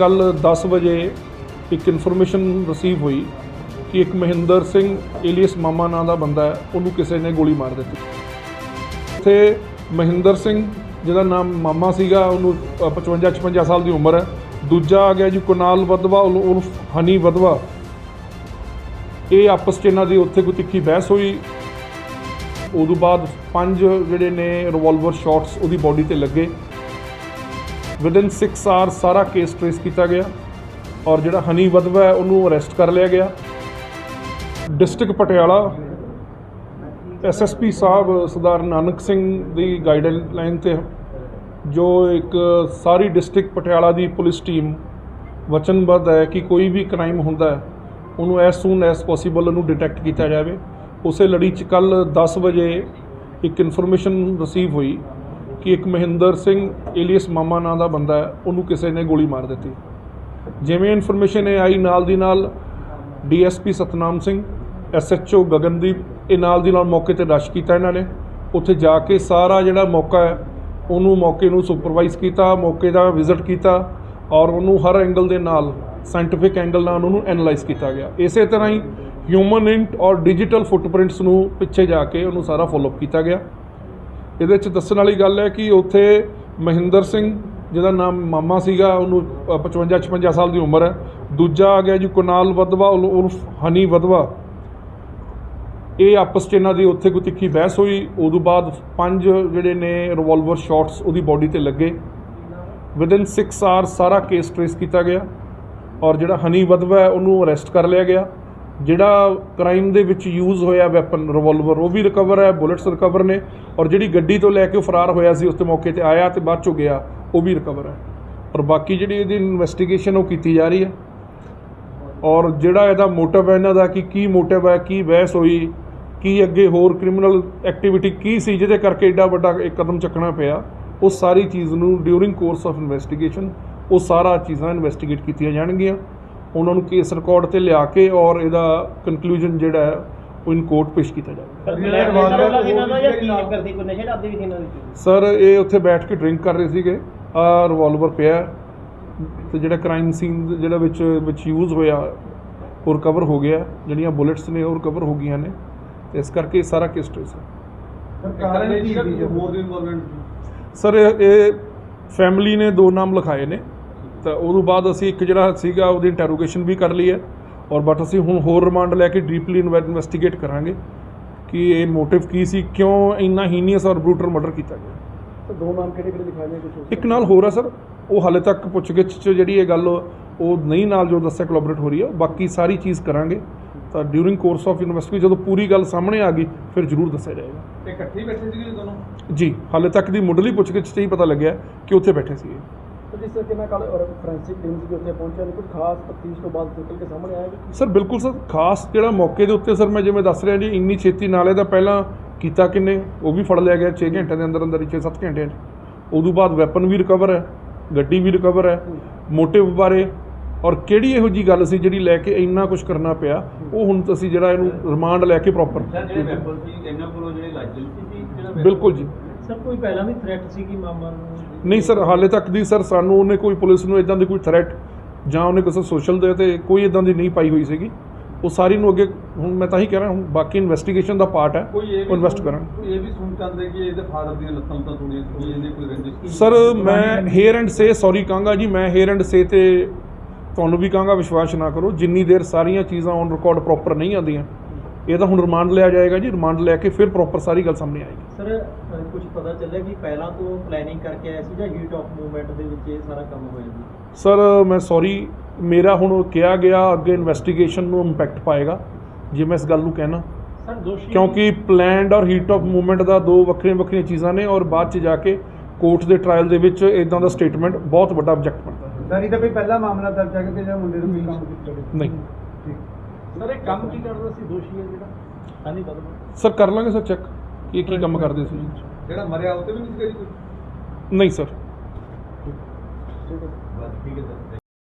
ਕੱਲ 10 ਵਜੇ ਇੱਕ ਇਨਫੋਰਮੇਸ਼ਨ ਰਿਸੀਵ ਹੋਈ ਕਿ ਇੱਕ ਮਹਿੰਦਰ ਸਿੰਘ ਏਲੀਅਸ ਮਾਮਾ ਨਾਂ ਦਾ ਬੰਦਾ ਹੈ, ਉਹਨੂੰ ਕਿਸੇ ਨੇ ਗੋਲੀ ਮਾਰ ਦਿੱਤੀ। ਉੱਥੇ ਮਹਿੰਦਰ ਸਿੰਘ, ਜਿਹਦਾ ਨਾਮ ਮਾਮਾ ਸੀਗਾ, ਉਹਨੂੰ 55 56 ਸਾਲ ਦੀ ਉਮਰ ਹੈ। ਦੂਜਾ ਆ ਗਿਆ ਜੀ ਕੁਨਾਲ ਵਦਵਾ, ਉਲ- ਹਨੀ ਵਦਵਾ। ਇਹ ਆਪਸ 'ਚ ਇਹਨਾਂ ਦੀ ਉੱਥੇ ਕੋਈ ਤਿੱਖੀ ਬਹਿਸ ਹੋਈ। ਉਦੋਂ ਬਾਅਦ ਪੰਜ ਜਿਹੜੇ ਨੇ ਰਿਵਾਲਵਰ ਸ਼ਾਟਸ ਉਹਦੀ ਬਾਡੀ ਤੇ ਲੱਗੇ। ਵਿਦਿਨ 6 ਆਰ ਸਾਰਾ ਕੇਸ ਟ੍ਰੇਸ ਕੀਤਾ ਗਿਆ ਔਰ ਜਿਹੜਾ ਹਨੀ ਵਦਵਾ ਹੈ, ਉਹਨੂੰ ਅਰੈਸਟ ਕਰ ਲਿਆ ਗਿਆ। ਡਿਸਟ੍ਰਿਕਟ ਪਟਿਆਲਾ ਐਸਐਸਪੀ ਸਾਹਿਬ, ਸਰਦਾਰ ਨਾਨਕ ਸਿੰਘ ਦੀ ਗਾਈਡਲਾਈਨ ਤੇ ਜੋ ਇੱਕ ਸਾਰੀ ਡਿਸਟ੍ਰਿਕਟ ਪਟਿਆਲਾ ਦੀ ਪੁਲਿਸ ਟੀਮ ਵਚਨਬੱਧ ਹੈ ਕਿ ਕੋਈ ਵੀ ਕ੍ਰਾਈਮ ਹੁੰਦਾ ਹੈ, ਉਹਨੂੰ ਐਸ ਸੂਨ ਐਸ ਪੋਸੀਬਲ ਉਹਨੂੰ ਡਿਟੈਕਟ ਕੀਤਾ ਜਾਵੇ। ਉਸੇ ਲੜੀ 'ਚ ਕੱਲ 10 ਵਜੇ ਇੱਕ ਇਨਫੋਰਮੇਸ਼ਨ ਰਿਸੀਵ ਹੋਈ ਕਿ ਇੱਕ ਮਹਿੰਦਰ ਸਿੰਘ ਏਲੀਅਸ ਮਾਮਾ ਨਾਂ ਦਾ ਬੰਦਾ ਹੈ, ਉਹਨੂੰ ਕਿਸੇ ਨੇ ਗੋਲੀ ਮਾਰ ਦਿੱਤੀ। ਜਿਵੇਂ ਇਨਫੋਰਮੇਸ਼ਨ ਇਹ ਆਈ, ਨਾਲ ਦੀ ਨਾਲ ਡੀਐਸਪੀ ਸਤਨਾਮ ਸਿੰਘ, ਐਸਐਚਓ ਗਗਨਦੀਪ, ਇਹ ਨਾਲ ਦੀ ਨਾਲ ਮੌਕੇ ਤੇ ਰਸ਼ ਕੀਤਾ ਇਹਨਾਂ ਨੇ। ਉੱਥੇ ਜਾ ਕੇ ਸਾਰਾ ਜਿਹੜਾ ਮੌਕਾ ਹੈ, ਉਹਨੂੰ ਮੌਕੇ ਨੂੰ ਸੁਪਰਵਾਈਜ਼ ਕੀਤਾ, ਮੌਕੇ ਦਾ ਵਿਜ਼ਿਟ ਕੀਤਾ ਔਰ ਉਹਨੂੰ ਹਰ ਐਂਗਲ ਦੇ ਨਾਲ ਸਾਇੰਟੀਫਿਕ ਐਂਗਲ ਨਾਲ ਉਹਨੂੰ ਐਨਲਾਈਜ਼ ਕੀਤਾ ਗਿਆ। ਇਸੇ ਤਰ੍ਹਾਂ ਹੀ ਹਿਊਮਨ ਇੰਟ ਔਰ ਡਿਜੀਟਲ ਫੁੱਟਪ੍ਰਿੰਟਸ ਨੂੰ ਪਿੱਛੇ ਜਾ ਕੇ ਉਹਨੂੰ ਸਾਰਾ ਫੋਲੋਅਪ ਕੀਤਾ ਗਿਆ। ਇਹਦੇ ਚ ਦੱਸਣ ਵਾਲੀ ਗੱਲ ਹੈ ਕਿ ਉੱਥੇ ਮਹਿੰਦਰ ਸਿੰਘ, ਜਿਹਦਾ ਨਾਮ ਮਾਮਾ ਸੀਗਾ, ਉਹਨੂੰ 55 56 ਸਾਲ ਦੀ ਉਮਰ ਹੈ। ਦੂਜਾ ਆ ਗਿਆ ਜੀ ਕੁਨਾਲ ਵਦਵਾ, ਉਲ- ਉਰਫ ਹਨੀ ਵਦਵਾ। ਇਹ ਆਪਸ 'ਚ ਇਹਨਾਂ ਦੀ ਉੱਥੇ ਕੋਈ ਤਿੱਖੀ ਬਹਿਸ ਹੋਈ। ਉਦੋਂ ਬਾਅਦ ਪੰਜ ਜਿਹੜੇ ਨੇ ਰਿਵਾਲਵਰ ਸ਼ਾਟਸ ਉਹਦੀ ਬਾਡੀ ਤੇ ਲੱਗੇ। ਵਿਦਿਨ 6 ਆਰ ਸਾਰਾ ਕੇਸ ਟ੍ਰੇਸ ਕੀਤਾ ਗਿਆ। ਔਰ ਜਿਹੜਾ ਹਨੀ ਵਦਵਾ ਹੈ, ਉਹਨੂੰ ਅਰੈਸਟ ਕਰ ਲਿਆ ਗਿਆ। ਜਿਹੜਾ ਕ੍ਰਾਈਮ ਦੇ ਵਿੱਚ ਯੂਜ਼ ਹੋਇਆ ਵੈਪਨ ਰਿਵਾਲਵਰ ਉਹ ਵੀ ਰਿਕਵਰ ਹੈ ਬੁਲੇਟਸ ਰਿਕਵਰ ਨੇ ਔਰ ਜਿਹੜੀ ਗੱਡੀ ਤੋਂ ਲੈ ਕੇ ਉਹ ਫਰਾਰ ਹੋਇਆ ਸੀ ਉਸ ਤੇ ਮੌਕੇ ਤੇ ਆਇਆ ਤੇ ਬਾਅਦ ਚੋਂ ਗਿਆ, ਉਹ ਵੀ ਰਿਕਵਰ ਹੈ। ਔਰ ਬਾਕੀ ਜਿਹੜੀ ਇਹਦੀ ਇਨਵੈਸਟੀਗੇਸ਼ਨ ਉਹ ਕੀਤੀ ਜਾ ਰਹੀ ਹੈ। ਔਰ ਜਿਹੜਾ ਇਹਦਾ ਮੋਟਿਵ ਹੈ ਇਹਨਾਂ ਦਾ ਕਿ ਕੀ ਮੋਟਿਵ ਹੈ, ਕੀ ਬਹਿਸ ਹੋਈ, ਕੀ ਅੱਗੇ ਹੋਰ ਕ੍ਰਿਮੀਨਲ ਐਕਟੀਵਿਟੀ ਕੀ ਸੀ, ਜਿਹਦੇ ਕਰਕੇ ਐਡਾ ਵੱਡਾ ਇੱਕ ਕਦਮ ਚੱਕਣਾ ਪਿਆ, ਉਹ ਸਾਰੀ ਚੀਜ਼ ਨੂੰ ਡਿਊਰਿੰਗ ਕੋਰਸ ਆਫ ਇਨਵੈਸਟੀਗੇਸ਼ਨ ਉਹ ਸਾਰਾ ਚੀਜ਼ਾਂ ਇਨਵੈਸਟੀਗੇਟ ਕੀਤੀਆਂ ਜਾਣਗੀਆਂ। ਉਹਨਾਂ ਨੂੰ ਕੇਸ ਰਿਕਾਰਡ ਤੇ ਲਿਆ ਕੇ ਔਰ ਇਹਦਾ ਕਨਕਲੂਜਨ ਜਿਹੜਾ ਹੈ ਉਹ ਇਨ ਕੋਰਟ ਪੇਸ਼ ਕੀਤਾ ਜਾਵੇ। ਬਲੈਕ ਵਾਲਾ ਇਹਨਾਂ ਦਾ ਜਾਂ ਕੀ ਚੱਕਰ ਸੀ ਕੋਈ ਨਸ਼ੇ ਦਾ ਵੀ ਸੀ ਇਹਨਾਂ ਵਿੱਚ ਸਰ ਇਹ ਉੱਥੇ ਬੈਠ ਕੇ ਡਰਿੰਕ ਕਰ ਰਹੇ ਸੀਗੇ। ਆ ਰਿਵਾਲਵਰ ਪਿਆ ਤੇ ਜਿਹੜਾ ਕ੍ਰਾਈਮ ਸੀਨ ਜਿਹੜਾ ਵਿੱਚ ਵਿੱਚ ਯੂਜ਼ ਹੋਇਆ ਉਹ ਰਿਕਵਰ ਹੋ ਗਿਆ ਜਿਹੜੀਆਂ ਬੁਲੇਟਸ ਨੇ ਉਹ ਰਿਕਵਰ ਹੋ ਗਈਆਂ ਨੇ। ਤੇ ਇਸ ਕਰਕੇ ਇਹ ਸਾਰਾ ਕੇਸ ਟ੍ਰੇਸ ਹੈ ਹੋਰ ਇਨਵੋਲਵਮੈਂਟ ਸਰ ਇਹ ਫੈਮਿਲੀ ਨੇ ਦੋ ਨਾਮ ਲਿਖਾਏ ਨੇ। ਤਾਂ ਉਦੋਂ ਬਾਅਦ ਅਸੀਂ ਇੱਕ ਜਿਹੜਾ ਸੀਗਾ ਉਹਦੀ ਇੰਟਰੋਗੇਸ਼ਨ ਵੀ ਕਰ ਲਈ ਹੈ। ਔਰ ਬਟ ਅਸੀਂ ਹੁਣ ਹੋਰ ਰਿਮਾਂਡ ਲੈ ਕੇ ਡੀਪਲੀ ਇਨਵੈਸਟੀਗੇਟ ਕਰਾਂਗੇ ਕਿ ਇਹ ਮੋਟਿਵ ਕੀ ਸੀ ਕਿਉਂ ਇੰਨਾ ਹੀਨੀਅਸ ਔਰ ਬਰੂਟਲ ਮਰਡਰ ਕੀਤਾ ਗਿਆ। ਦੋ ਨਾਮ ਕਿਹੜੇ ਕਿਹੜੇ ਦਿਖਾਏ ਨੇ ਕੁਝ ਇੱਕ ਨਾਲ ਹੋਰ ਹੈ ਸਰ ਉਹ ਹਾਲੇ ਤੱਕ ਪੁੱਛਗਿੱਛ 'ਚ ਜਿਹੜੀ ਇਹ ਗੱਲ ਉਹ ਨਹੀਂ ਨਾਲ ਜੋ ਦੱਸਿਆ ਕੋਲੈਬੋਰੇਟ ਹੋ ਰਹੀ ਹੈ। ਬਾਕੀ ਸਾਰੀ ਚੀਜ਼ ਕਰਾਂਗੇ। ਤਾਂ ਡਿਊਰਿੰਗ ਕੋਰਸ ਆਫ ਇਨਵੈਸਟੀਗੇਸ਼ਨ ਜਦੋਂ ਪੂਰੀ ਗੱਲ ਸਾਹਮਣੇ ਆ ਗਈ ਫਿਰ ਜ਼ਰੂਰ ਦੱਸਿਆ ਜਾਏਗਾ। ਤੇ ਇਕੱਠੇ ਬੈਠੇ ਸੀਗੇ ਦੋਨੋਂ ਜੀ ਹਾਲੇ ਤੱਕ ਦੀ ਮੁੱਢਲੀ ਪੁੱਛਗਿੱਛ 'ਚ ਹੀ ਪਤਾ ਲੱਗਿਆ ਕਿ ਉੱਥੇ ਬੈਠੇ ਸੀ ਤੇ ਜਿਸ ਤਰ੍ਹਾਂ ਕਿ ਮੈਂ ਕੱਲ ਫੋਰੈਂਸਿਕ ਟੀਮਸ ਵੀ ਉੱਥੇ ਪਹੁੰਚਿਆ ਨੇ ਕੁਝ ਖਾਸ ਤਫਤੀਸ਼ ਤੋਂ ਬਾਅਦ ਨਿਕਲ ਕੇ ਸਾਹਮਣੇ ਆਇਆ ਕਿ ਸਰ ਬਿਲਕੁਲ ਸਰ ਖਾਸ ਜਿਹੜਾ ਮੌਕੇ ਦੇ ਉੱਤੇ ਸਰ ਮੈਂ ਜਿਵੇਂ ਦੱਸ ਰਿਹਾ ਜੀ ਇੰਨੀ ਛੇਤੀ ਨਾਲੇ ਦਾ ਪਹਿਲਾਂ ਕੀਤਾ ਕਿੰਨੇ? ਉਹ ਵੀ ਫੜ ਲਿਆ ਗਿਆ 6 ਘੰਟੇ ਦੇ ਅੰਦਰ ਅੰਦਰ ਹੀ 6-7 ਘੰਟਿਆਂ 'ਚ। ਉਦੋਂ ਬਾਅਦ ਵੈਪਨ ਵੀ ਰਿਕਵਰ ਹੈ ਗੱਡੀ ਵੀ ਰਿਕਵਰ ਹੈ ਮੋਟਿਵ ਬਾਰੇ ਔਰ ਕਿਹੜੀ ਇਹੋ ਜੀ ਗੱਲ ਸੀ ਜਿਹੜੀ ਲੈ ਕੇ ਇੰਨਾ ਕੁਝ ਕਰਨਾ ਪਿਆ? ਉਹ ਹੁਣ ਅਸੀਂ ਜਿਹੜਾ ਇਹਨੂੰ ਰਿਮਾਂਡ ਲੈ ਕੇ ਪ੍ਰੋਪਰ ਬਿਲਕੁਲ ਜੀ। ਸਰ ਕੋਈ ਪਹਿਲਾਂ ਵੀ ਥ੍ਰੈਟ ਸੀ ਕਿ ਮਾਮਾ ਨੂੰ? ਨਹੀਂ ਸਰ ਹਾਲੇ ਤੱਕ ਦੀ ਸਰ ਸਾਨੂੰ ਉਹਨੇ ਕੋਈ ਪੁਲਿਸ ਨੂੰ ਇਦਾਂ ਦੀ ਕੋਈ ਥ੍ਰੈਟ ਜਾਂ ਉਹਨੇ ਕਿਸੇ ਸੋਸ਼ਲ ਦੇ ਤੇ ਕੋਈ ਇਦਾਂ ਦੀ ਨਹੀਂ ਪਾਈ ਹੋਈ ਸੀਗੀ। ਉਹ ਸਾਰੀ ਨੂੰ ਅੱਗੇ ਹੁਣ ਮੈਂ ਤਾਂ ਹੀ ਕਹਿ ਰਿਹਾ ਹੁਣ ਬਾਕੀ ਇਨਵੈਸਟੀਗੇਸ਼ਨ ਦਾ ਪਾਰਟ ਹੈ ਉਹ ਇਨਵੈਸਟ ਕਰਾਂਗੇ। ਕੋਈ ਇਹ ਵੀ ਸੁਣ ਚਾਹੁੰਦੇ ਕਿ ਇਹਦੇ ਫਾਦਰ ਦੀਆਂ ਲੱਤਾਂ ਤਾਂ ਥੋੜੀਆਂ ਸੀ ਇਹਨੇ ਕੋਈ ਰੰਜਿਸ਼ ਸਰ ਮੈਂ ਹੇਅਰ ਐਂਡ ਸੇ ਸੌਰੀ ਕਹਾਂਗਾ ਜੀ ਮੈਂ ਹੇਅਰ ਐਂਡ ਸੇ ਤੇ ਤੁਹਾਨੂੰ ਵੀ ਕਹਾਂਗਾ ਵਿਸ਼ਵਾਸ ਨਾ ਕਰੋ ਜਿੰਨੀ ਦੇਰ ਸਾਰੀਆਂ ਚੀਜ਼ਾਂ ਔਨ ਰਿਕਾਰਡ ਪ੍ਰੋਪਰ ਨਹੀਂ ਆਉਂਦੀਆਂ ਇਹ ਤਾਂ ਹੁਣ ਰਿਮਾਂਡ ਲਿਆ ਜਾਏਗਾ ਜੀ ਰਿਮਾਂਡ ਲੈ ਕੇ ਫਿਰ ਪ੍ਰੋਪਰ ਸਾਰੀ ਗੱਲ ਸਾਹਮਣੇ ਆਏਗੀ। ਸਰ ਕੁਝ ਪਤਾ ਚੱਲਿਆ ਕਿ ਪਹਿਲਾਂ ਤੋਂ ਪਲੈਨਿੰਗ ਕਰਕੇ ਆਇਆ ਸੀ ਜਾਂ ਹੀਟ ਆਫ ਮੂਵਮੈਂਟ ਦੇ ਵਿੱਚ ਇਹ ਸਾਰਾ ਕੰਮ ਹੋਇਆ ਜੀ? ਸਰ ਮੈਂ ਸੌਰੀ ਮੇਰਾ ਹੁਣ ਕਿਹਾ ਗਿਆ ਅੱਗੇ ਇਨਵੈਸਟੀਗੇਸ਼ਨ ਨੂੰ ਇੰਪੈਕਟ ਪਾਏਗਾ ਜੇ ਮੈਂ ਇਸ ਗੱਲ ਨੂੰ ਕਹਿਣਾ। ਸਰ ਦੋਸ਼ੀ ਕਿਉਂਕਿ ਪਲੈਨਡ ਔਰ ਹੀਟ ਆਫ ਮੂਵਮੈਂਟ ਦਾ ਦੋ ਵੱਖਰੀਆਂ ਵੱਖਰੀਆਂ ਚੀਜ਼ਾਂ ਨੇ ਔਰ ਬਾਅਦ ਚ ਜਾ ਕੇ ਕੋਰਟ ਦੇ ਟ੍ਰਾਇਲ ਦੇ ਵਿੱਚ ਇਦਾਂ ਦਾ ਸਟੇਟਮੈਂਟ ਬਹੁਤ ਵੱਡਾ ਆਬਜੈਕਟ ਬਣਦਾ ਹੈ। ਸਰ ਇਹਦਾ ਕੋਈ ਪਹਿਲਾ ਮਾਮਲਾ ਦਰਜ ਹੈ ਕਿ ਜਿਹੜਾ ਮੁੰਡੇ ਨੂੰ ਕੋਈ ਕੰਮ ਕੀਤਾ ਨਹੀਂ। ਸਰ ਇਹ ਕੰਮ ਕੀ ਕਰਦਾ ਸੀ ਦੋਸ਼ੀ ਹੈ ਜਿਹੜਾ। ਹਾਂਜੀ ਬਦਲ ਸਰ ਕਰ ਲਾਂਗੇ ਸਰ ਚੈੱਕ ਕਿ ਇਹ ਕੀ ਕੰਮ ਕਰਦੇ ਸੀ। ਜਿਹੜਾ ਮਰਿਆ ਉਹ ਤੇ ਵੀ ਕੋਈ? ਨਹੀਂ ਸਰ। ਬਸ ਠੀਕ ਹੈ ਸਰ